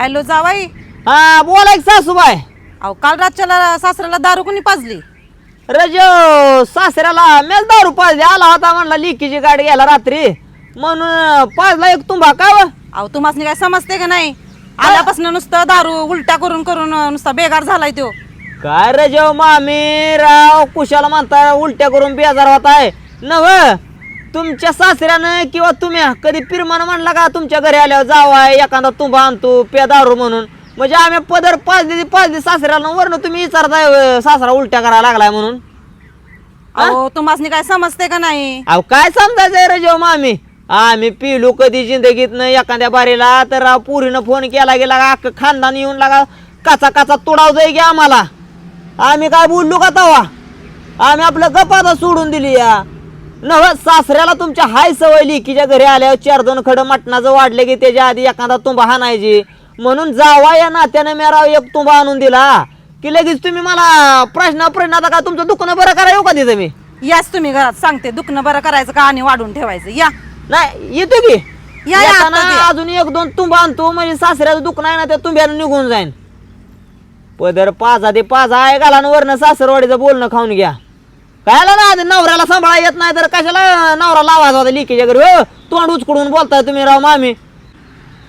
Hello जावाई. हा बोला एक सासूबाई. अहो काल रातच्याला सासऱ्याला दारू कोणी पाजली? रजो सासऱ्याला मेल दारू पाजली. आला होता म्हणला लिकीची गाडी घ्यायला रात्री. म्हणून पाजला एक तुंबा का व? अहो तुम्हाला काय समजते का नाही? आल्यापासून नुसतं दारू उलट्या करून करून नुसता बेकार झालाय तो. काय रजो मामी राव कुशाला म्हणता उलट्या करून बेजार होताय. नव तुमच्या सासऱ्यानं किंवा तुम्ही कधी पिरमान म्हणला का तुमच्या घरी आल्यावर जावाय एखादा तुंबा आणतो पे दारू म्हणून. म्हणजे आम्ही पदर पाजली पाजली सासऱ्याला वरनं तुम्ही विचारताय सासरा उलट्या करायला लागलाय म्हणून. अहो तुम्हाला काय समजते का नाही? अहो काय समजायचंय रे जेव्हा मामी? आम्ही पिलू कधी जिंदगीत नाही एखाद्या बारीला तर राव पुरीनं फोन केला गेला का अख्खं खानदान येऊन लागा काचा काचा तोडाव जाई की आम्हाला. आम्ही काय बोललो का तवा? आम्ही आपलं गपाता सोडून दिली या. नव सासऱ्याला तुमच्या हाय सवय लिकीच्या घरी आल्यावर चार दोन खडं मटणाचं वाढले की त्याच्या आधी एखादा तुंबा हाणायची म्हणून जावा या नात्याने मी राव एक तुंबा आणून दिला. की लगेच तुम्ही मला प्रश्न प्रश्न आता का तुमचं दुखणं बरं करा येऊ का तिथं मी? याच तुम्ही घरात सांगते दुखणं बरं करायचं का आणि वाढून ठेवायचं. या. नाही येतो की. या, या, येताना आता या. अजून एक दोन तुंबा आणतो म्हणजे सासऱ्याचं दुःख नाही ना त्या तुंब्यानं निघून जाईन. पदर पाचा ते पाच आहे घाला आणि वरनं सासरवाडीचं बोलणं खाऊन घ्या. कायला ना? आधी नवऱ्याला सांभाळा येत नाही तर कशाला नवरा लावायचा होता लिकेज वगैरे हो तोंड उचकडून बोलताय तुम्ही राव मामी.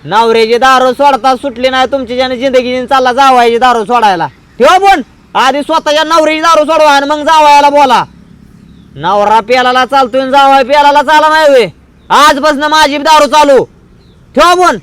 नवऱ्याची दारू सोडता सुटली नाही तुमची ज्याने जिंदगी चालला जावायची दारू सोडायला. ठेवा बोन आधी स्वतःच्या नवऱ्याची दारू सोडवा आणि मग जावायला बोला. नवरा पेलाला चालतोय जावाय पेलाला चाला नाही वे आजपासून माझी दारू चालू. ठेवा बोन